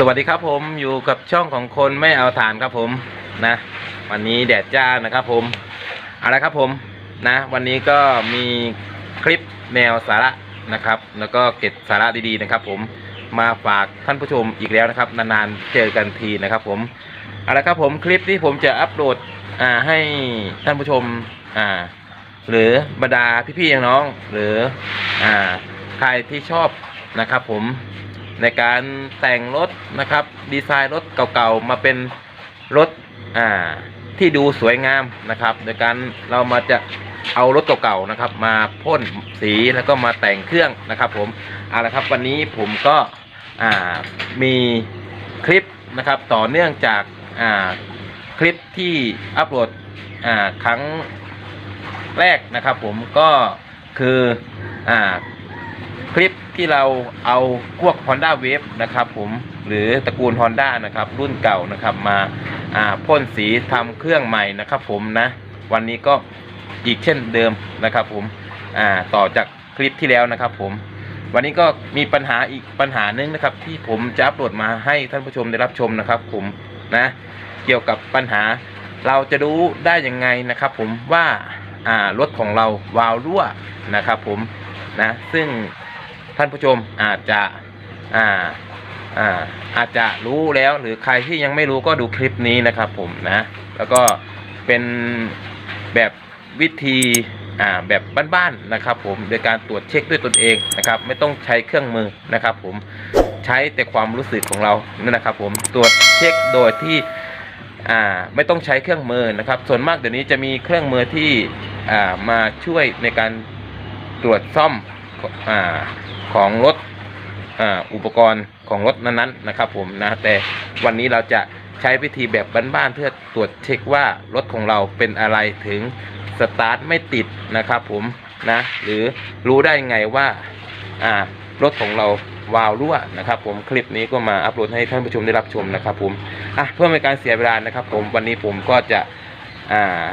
สวัสดีครับผมอยู่กับช่องของคนไม่เอาฐานครับผมนะ วันนี้แดดจ้านะครับผมเอาละครับผมนะ วันนี้ก็มีคลิปแนวสาระนะครับ แล้วก็เก็บสาระดีๆนะครับ ผมมาฝากท่านผู้ชมอีกแล้วนะครับ นานๆเจอกันทีนะครับ ผมเอาละครับผมคลิปที่ผมจะอัปโหลดอ่าให้ท่านผู้ชมอ่าหรือบรรดาพี่ๆน้องๆหรืออ่าใครที่ชอบนะครับ ผม ในการแต่งรถนะครับ ดีไซน์รถเก่าๆมาเป็นรถอ่าที่ดูสวยงามนะครับ โดยการเรามาจะเอารถเก่าๆนะครับ มาพ่นสีแล้วก็มาแต่งเครื่องนะครับ ผมเอาละครับวันนี้ผมก็อ่ามีคลิปนะครับต่อเนื่องจากอ่าคลิปที่อัปโหลดอ่าครั้งแรกนะครับ ผมก็คืออ่า คลิปที่เราเอาพวก Honda Wave นะครับผมหรือตระกูล Honda นะครับรุ่นเก่านะครับมาพ่นสีทำเครื่องใหม่นะครับผมนะวันนี้ก็อีกเช่นเดิมนะครับผมต่อจากคลิปที่แล้วนะครับผมวันนี้ก็มีปัญหาอีกปัญหาหนึงนะครับ ที่ผมจะอัปโหลดมาให้ท่านผู้ชมได้รับชมนะครับผมนะเกี่ยวกับปัญหาเราจะรู้ได้ยังไงนะครับ ผมว่ารถของเราวาล์วรั่วนะครับผมนะซึ่ง ท่านผู้ชมอาจจะอ่าอ่าอาจจะรู้แล้วหรือใครที่ยังไม่รู้ก็ดูคลิปนี้นะครับผมนะ แล้วก็เป็นแบบวิธีอ่าแบบบ้านๆนะครับผมโดยการตรวจเช็คด้วยตนเองนะครับ ไม่ต้องใช้เครื่องมือนะครับ ผมใช้แต่ความรู้สึกของเรานั่นนะครับ ผมตรวจเช็คโดยที่อ่าไม่ต้องใช้เครื่องมือนะครับ ส่วนมากเดี๋ยวนี้จะมีเครื่องมือที่อ่ามาช่วยในการตรวจซ่อมอ่า ของรถอ่าอุปกรณ์ของรถนั้นๆนะครับผมนะแต่วันนี้เราจะใช้วิธีแบบบ้านๆเพื่อตรวจเช็คว่ารถของเราเป็นอะไรถึงสตาร์ทไม่ติดนะครับผมนะหรือรู้ได้ไงว่าอ่ารถของเราวาวรั่วนะครับผมคลิปนี้ก็มาอัปโหลดให้ท่านผู้ชมได้รับชมนะครับผมอะเพื่อไม่การเสียเวลานะครับผมวันนี้ผมก็จะอ่า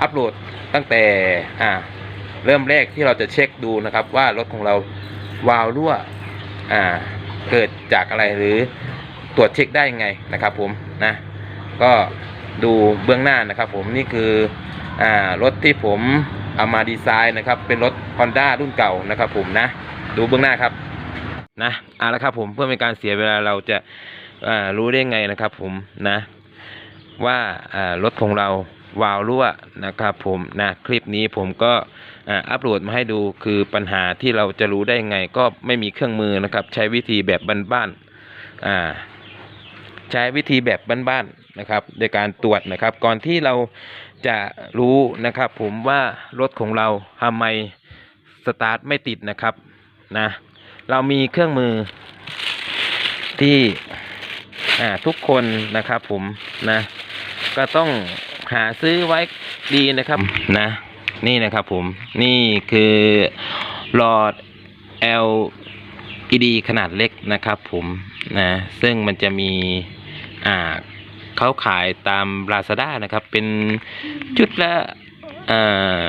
อัปโหลดตั้งแต่อ่าเริ่มแรกที่เราจะเช็คดูนะครับว่ารถของเรา วาล์วรั่วอ่าเกิดจากอะไรหรือตรวจเช็คได้ยังไงนะครับผมนะก็ดูเบื้องหน้านะครับผมนี่คืออ่ารถที่ผมเอามาดีไซน์นะครับเป็นรถ Honda รุ่นเก่านะครับผมนะดูเบื้องหน้าครับนะเอาละครับผมเพื่อไม่ให้การเสียเวลาเราจะารู้ได้ไงนะครับผมนะว่าอ่ารถของเราวาล์วรั่วนะครับผมนะคลิปนี้ผมก็ อ่าอัปโหลดมาให้ดูคือปัญหาที่เราจะรู้ได้ไง ก็ไม่มีเครื่องมือนะครับ ใช้วิธีแบบบ้านๆอ่าใช้วิธีแบบบ้านๆนะครับโดยการตรวจนะครับ ก่อนที่เราจะรู้นะครับ ผมว่ารถของเราทำไมสตาร์ทไม่ติดนะครับนะเรามีเครื่องมือที่อ่าทุกคนนะครับ ผมนะ ก็ต้องหาซื้อไว้ดีนะครับนะ นี่นะครับผมนี่คือหลอด LED ขนาดเล็กนะครับผมนะซึ่งมันจะมีอ่าเขาขายตาม Lazada นะครับ เป็นจุดละอ่า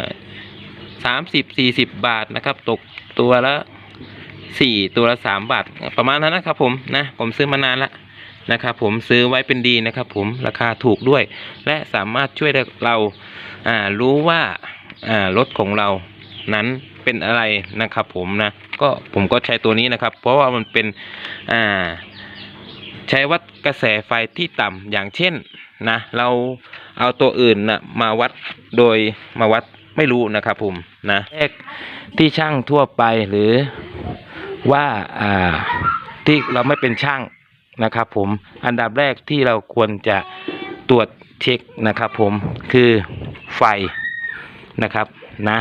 สามสิบสี่สิบบาทนะครับ ตกตัวละสี่ตัวละสามบาท ประมาณนั้นนะครับผมนะผมซื้อมานานละนะครับผมซื้อไว้เป็นดีนะครับผมราคาถูกด้วย และสามารถช่วยเราอ่ารู้ว่าอ่า รถของเรานั้นเป็นอะไรนะครับ ผมนะก็ผมก็ใช้ตัวนี้นะครับ เพราะว่ามันเป็นอ่าใช้วัดกระแสไฟที่ต่ำอย่างเช่นนะเราเอาตัวอื่นนะมาวัดโดยมาวัดไม่รู้นะครับผมนะแรกที่ช่างทั่วไปหรือว่าอ่าที่เราไม่เป็นช่างนะครับ ผมอันดับแรกที่เราควรจะตรวจเช็คนะครับ ผมคือไฟ นะครับนะ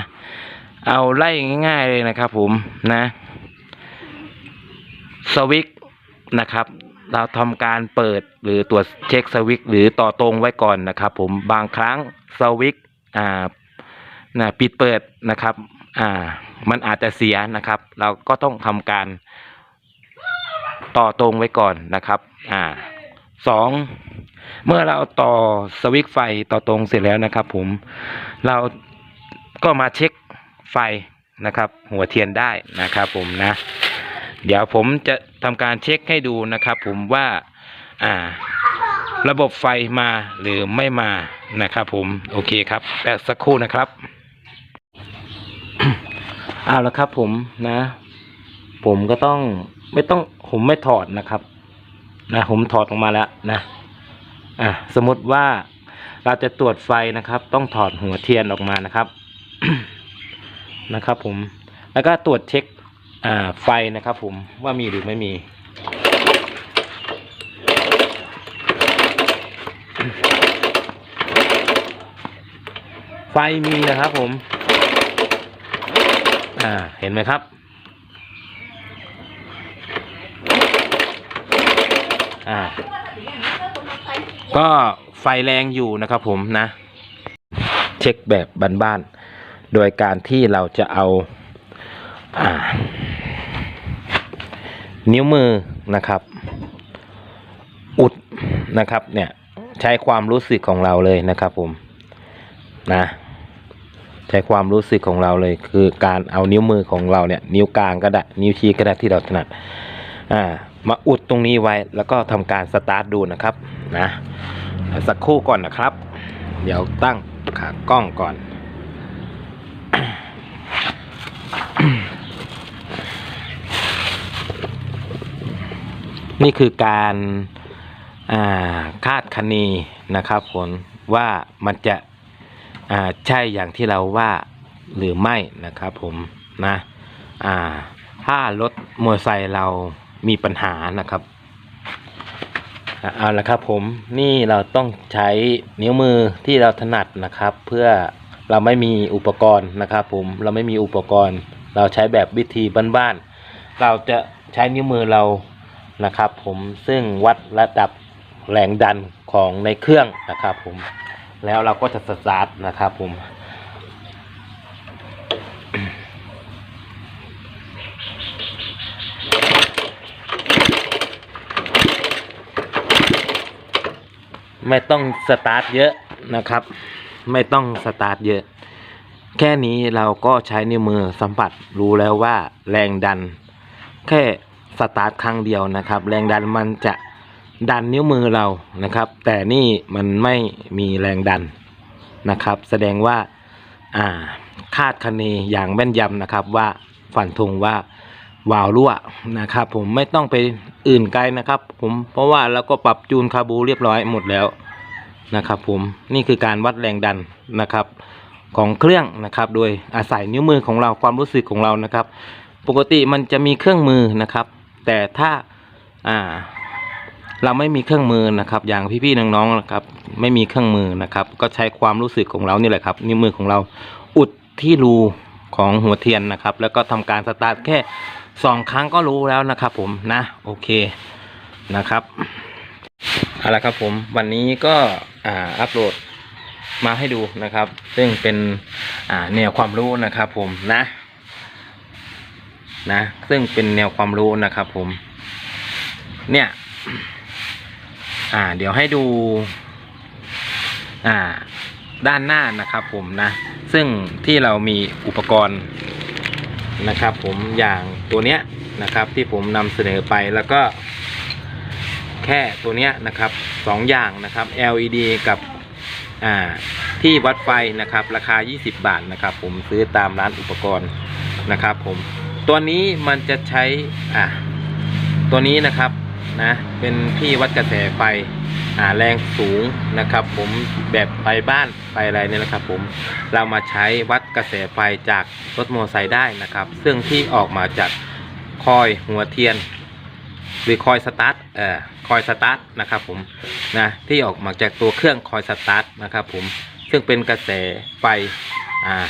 เอาไล่ง่าย ๆเลยนะครับ ผมนะสวิตช์นะครับ เราทำการเปิดหรือตรวจเช็คสวิตช์หรือต่อตรงไว้ก่อนนะครับ ผมบางครั้งสวิตช์อ่านะปิดเปิดนะครับอ่ามันอาจจะเสียนะครับ เราก็ต้องทำการต่อตรงไว้ก่อนนะครับอ่าสองเมื่อเราต่อสวิตช์ไฟต่อตรงเสร็จแล้วนะครับ ผมเรา ก็มาเช็คไฟนะครับ หัวเทียนได้นะครับผมนะ เดี๋ยวผมจะทำการเช็คให้ดูนะครับ ผมว่าอ่า ระบบไฟมาหรือไม่มานะครับ ผมโอเคครับแป๊บสักครู่นะครับเอาละครับ ผมนะ ผมก็ต้องไม่ต้องผมไม่ถอดนะครับ นะผมถอดออกมาแล้วนะอะสมมติว่าเราจะตรวจไฟนะครับ ต้องถอดหัวเทียนออกมานะครับ นะครับผม แล้วก็ตรวจเช็คไฟนะครับผมว่ามีหรือไม่มี ไฟมีนะครับผม อ่าเห็นไหมครับอ่าก็ไฟแรงอยู่นะครับผมนะ เช็คแบบบ้านๆ โดยการที่เราจะเอาอานิ้วมือนะครับ อุดนะครับเนี่ยใช้ความรู้สึกของเราเลยนะครับผมนะใช้ความรู้สึกของเราเลย คือการเอานิ้วมือของเราเนี่ย นิ้วกลางก็ได้นิ้วชี้ก็ได้ที่เราถนัดอ่ามาอุดตรงนี้ไว้แล้วก็ทำการสตาร์ทดูนะครับนะสักครู่ก่อนนะครับ เดี๋ยวตั้งขากล้องก่อน นี่คือการคาดคะเนนะครับผลว่ามันจะใช่อย่างที่เราว่าหรือไม่นะครับผมนะถ้ารถมอเตอร์ไซค์เรามีปัญหานะครับเอาละครับผมนี่เราต้องใช้นิ้วมือที่เราถนัดนะครับ เพื่อ เราไม่มีอุปกรณ์นะครับผมเราไม่มีอุปกรณ์ เราใช้แบบวิธีบ้านๆเราจะใช้นิ้วมือเรานะครับผมซึ่งวัดระดับแรงดันของในเครื่องนะครับผมแล้วเราก็จะสตาร์ทนะครับผมไม่ต้องสตาร์ทเยอะนะครับ ไม่ต้องสตาร์ทเยอะ แค่นี้เราก็ใช้นิ้วมือสัมผัสรู้แล้วว่าแรงดัน แค่สตาร์ทครั้งเดียวนะครับ แรงดันมันจะดันนิ้วมือเรานะครับ แต่นี่มันไม่มีแรงดันนะครับ แสดงว่าอ่าคาดคะเนอย่างแม่นยำนะครับว่าฝันธงว่าวาล์วรั่วนะครับ ผมไม่ต้องไปอื่นไกลนะครับ ผมเพราะว่าเราก็ปรับจูนคาบูเรียบร้อยหมดแล้ว นะครับผมนี่คือการวัดแรงดันนะครับของเครื่องนะครับโดยอาศัยนิ้วมือของเราความรู้สึกของเรานะครับ ปกติมันจะมีเครื่องมือนะครับ แต่ถ้าอ่าเราไม่มีเครื่องมือนะครับ อย่างพี่ๆน้องๆนะครับ ไม่มีเครื่องมือนะครับ ก็ใช้ความรู้สึกของเรานี่แหละครับ นิ้วมือของเราอุดที่รูของหัวเทียนนะครับ แล้วก็ทำการสตาร์ทแค่สองครั้งก็รู้แล้วนะครับ ผมนะโอเคนะครับเอาละครับผมวันนี้ก็ อัปโหลดมาให้ดูนะครับ ซึ่งเป็นแนวความรู้นะครับผมนะนะ ซึ่งเป็นแนวความรู้นะครับผม เนี่ย อ่า เดี๋ยวให้ดู อ่า ด้านหน้านะครับผมนะ ซึ่งที่เรามีอุปกรณ์นะครับผมอย่างตัวเนี้ยนะครับที่ผมนำเสนอไปแล้วก็ แค่ตัวเนี้ยนะครับสองอย่างนะครับ LED กับที่วัดไฟนะครับ ราคา 20 บาทนะครับ ผมซื้อตามร้านอุปกรณ์นะครับ ผมตัวนี้มันจะใช้อ่าตัวนี้นะครับนะเป็นที่วัดกระแสไฟอ่าแรงสูงนะครับ ผมแบบไปบ้านไปอะไรเนี่ยนะครับ ผมเรามาใช้วัดกระแสไฟจากรถมอเตอร์ไซค์ได้นะครับ ซึ่งที่ออกมาจากคอยหัวเทียน หรือคอยสตาร์ทเอ่อคอยสตาร์ทนะครับผมนะที่ออกมาจากตัวเครื่องคอยสตาร์ทนะครับผมซึ่งเป็นกระแสไฟอ่า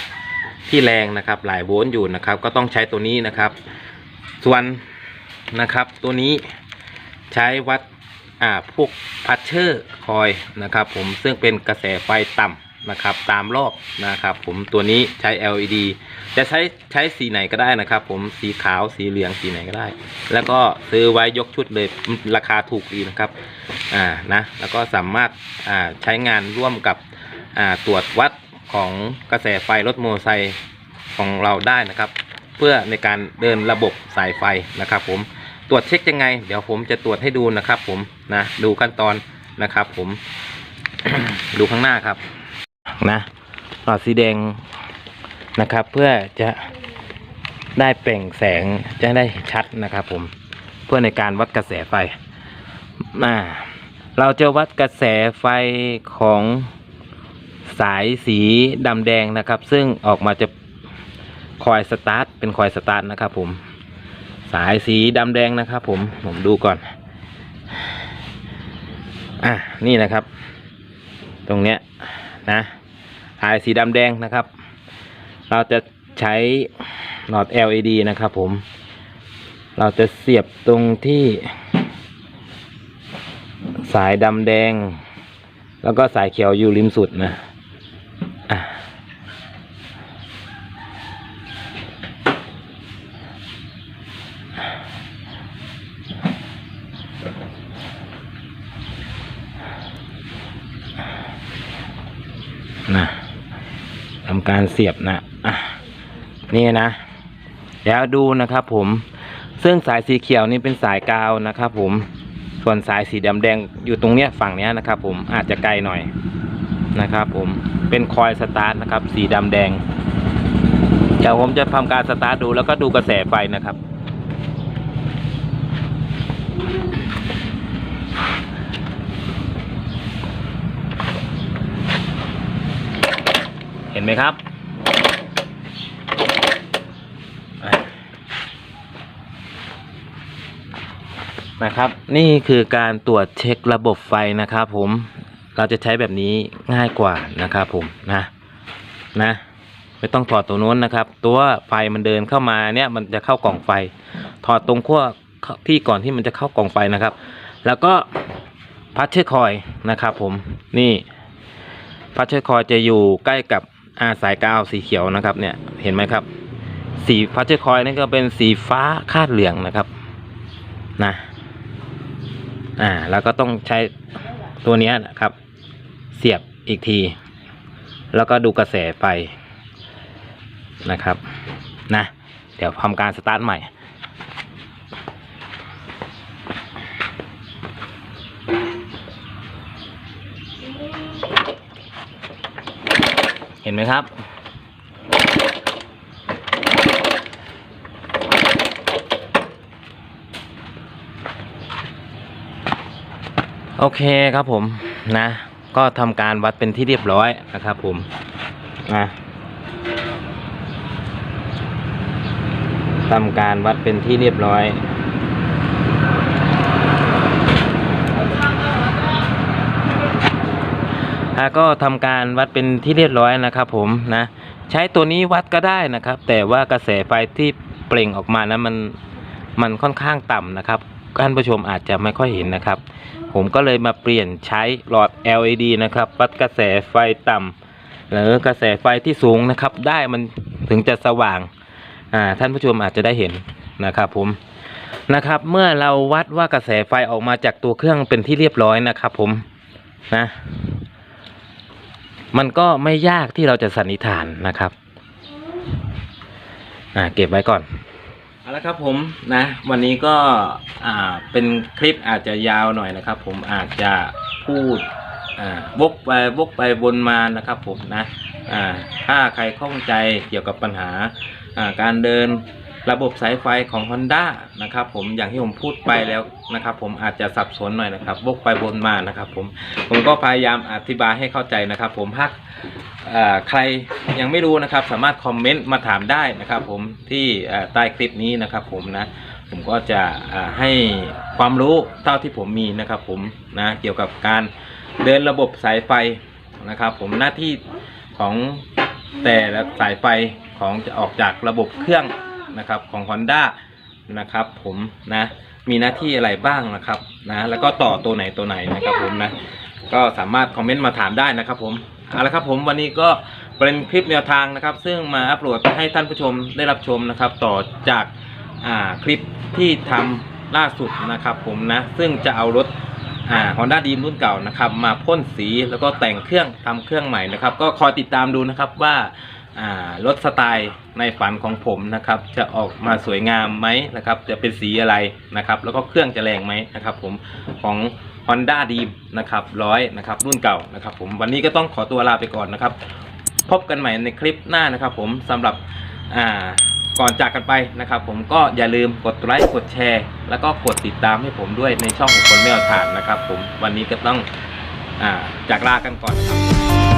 ที่แรงนะครับหลายโวลต์อยู่นะครับ ก็ต้องใช้ตัวนี้นะครับ ส่วนนะครับตัวนี้ใช้วัดอ่าพวกพัชเชอร์คอยนะครับผมซึ่งเป็นกระแสไฟต่ำ นะครับตามรอบนะครับ ผมตัวนี้ใช้ LED จะใช้ใช้สีไหนก็ได้นะครับ ผมสีขาวสีเหลืองสีไหนก็ได้ แล้วก็ซื้อไว้ยกชุดเลยราคาถูกดีนะครับอ่านะแล้วก็สามารถอ่าใช้งานร่วมกับอ่าตรวจวัดของกระแสไฟรถมอเตอร์ไซค์ของเราได้นะครับ เพื่อในการเดินระบบสายไฟนะครับ ผมตรวจเช็คยังไง เดี๋ยวผมจะตรวจให้ดูนะครับ ผมนะดูขั้นตอนนะครับ ผมดูข้างหน้าครับ นะหลอดสีแดงนะครับ เพื่อจะได้เปล่งแสงจะได้ชัดนะครับ ผมเพื่อในการวัดกระแสไฟอ่าเราจะวัดกระแสไฟของสายสีดำแดงนะครับ ซึ่งออกมาจะคอยสตาร์ทเป็นคอยสตาร์ทนะครับ ผม สายสีดำแดงนะครับ ผมผมดูก่อนอะนี่นะครับ ตรงเนี้ยนะ สายสีดำแดงนะครับ เราจะใช้หลอด LED นะครับผม เราจะเสียบตรงที่ สายดำแดง แล้วก็สายเขียวอยู่ริมสุดนะนะ ทำการเสียบนะอะนี่นะเดี๋ยวดูนะครับผมซึ่งสายสีเขียวนี่เป็นสายกาวนะครับผมส่วนสายสีดำแดงอยู่ตรงเนี้ยฝั่งเนี้ยนะครับผมอาจจะไกลหน่อยนะครับผมเป็นคอยสตาร์ทนะครับ สีดำแดงเดี๋ยวผมจะทำการสตาร์ทดูแล้วก็ดูกระแสไฟนะครับ เห็นไหมครับ นะครับนี่คือการตรวจเช็คระบบไฟนะครับผมเราจะใช้แบบนี้ง่ายกว่านะครับผมนะนะไม่ต้องถอดตัวนู้นนะครับ ตัวไฟมันเดินเข้ามาเนี่ยมันจะเข้ากล่องไฟ ถอดตรงขั้วที่ก่อนที่มันจะเข้ากล่องไฟนะครับ แล้วก็พัชเชอร์คอยนะครับผมนี่พัชเชอร์คอยจะอยู่ใกล้กับ อาสายกาวสีเขียวนะครับเนี่ยเห็นไหมครับ สีพัชเชอร์คอยนี่ก็เป็นสีฟ้าคาดเหลืองนะครับนะอ่าแล้วก็ต้องใช้ตัวนี้นะครับ เสียบอีกที แล้วก็ดูกระแสไฟนะครับนะเดี๋ยวทำการสตาร์ทใหม่ ห็นไหมครับ โอเคครับผมนะ ก็ทำการวัดเป็นที่เรียบร้อยนะครับผมนะทำการวัดเป็นที่เรียบร้อย แล้วก็ทำการวัดเป็นที่เรียบร้อยนะครับผมนะใช้ตัวนี้วัดก็ได้นะครับ แต่ว่ากระแสไฟที่เปล่งออกมานะมันมันค่อนข้างต่ำนะครับท่านผู้ชมอาจจะไม่ค่อยเห็นนะครับ ผมก็เลยมาเปลี่ยนใช้หลอด LED นะครับ วัดกระแสไฟต่ำหรือกระแสไฟที่สูงนะครับ ได้มันถึงจะสว่างอ่าท่านผู้ชมอาจจะได้เห็นนะครับผมนะครับเมื่อเราวัดว่ากระแสไฟออกมาจากตัวเครื่องเป็นที่เรียบร้อยนะครับผมนะ มันก็ไม่ยากที่เราจะสันนิษฐานนะครับ อ่าเก็บไว้ก่อนเอาละครับผมนะ วันนี้ก็อ่าเป็นคลิปอาจจะยาวหน่อยนะครับ ผมอาจจะพูดอ่าวกไปวกไปวนมานะครับผมนะอ่าถ้าใครข้องใจเกี่ยวกับปัญหาอ่าการเดิน ระบบสายไฟของ Honda นะครับผมอย่างที่ผมพูดไปแล้วนะครับ ผมอาจจะสับสนหน่อยนะครับวกไปวนมานะครับผมผมก็พยายามอธิบายให้เข้าใจนะครับ ผมหากใครยังไม่รู้นะครับ สามารถคอมเมนต์มาถามได้นะครับ ผมที่ใต้คลิปนี้นะครับ ผมนะผมก็จะให้ความรู้เท่าที่ผมมีนะครับ ผมนะเกี่ยวกับการเดินระบบสายไฟนะครับ ผมหน้าที่ของแต่ละสายไฟของจะออกจากระบบเครื่อง นะครับของ Honda นะครับผมนะมีหน้าที่อะไรบ้างนะครับนะแล้วก็ต่อตัวไหนตัวไหนนะครับผมนะก็สามารถคอมเมนต์มาถามได้นะครับผมเอาละครับผมวันนี้ก็เป็นคลิปแนวทางนะครับ ซึ่งมาอัปโหลดให้ท่านผู้ชมได้รับชมนะครับ ต่อจากาคลิปที่ทำล่าสุดนะครับ ผมนะซึ่งจะเอารถอ่า Honda d r e a m รุ่นเก่านะครับ มาพ่นสีแล้วก็แต่งเครื่องทำเครื่องใหม่นะครับ ก็คอยติดตามดูนะครับว่า รถสไตล์ในฝันของผมนะครับ จะออกมาสวยงามไหมนะครับ จะเป็นสีอะไรนะครับ แล้วก็เครื่องจะแรงไหมนะครับ ผมของ Honda d r e นะครับร้อยนะครับรุ่นเก่านะครับ ผมวันนี้ก็ต้องขอตัวลาไปก่อนนะครับ พบกันใหม่ในคลิปหน้านะครับ ผมสำหรับก่อนจากกันไปนะครับ ผมก็อย่าลืมกดไลค์กดแชร์ แล้วก็กดติดตามให้ผมด้วยในช่องของคนไม่เอาถ่านนะครับ ผมวันนี้ก็ต้องอจากลากันก่อนครับ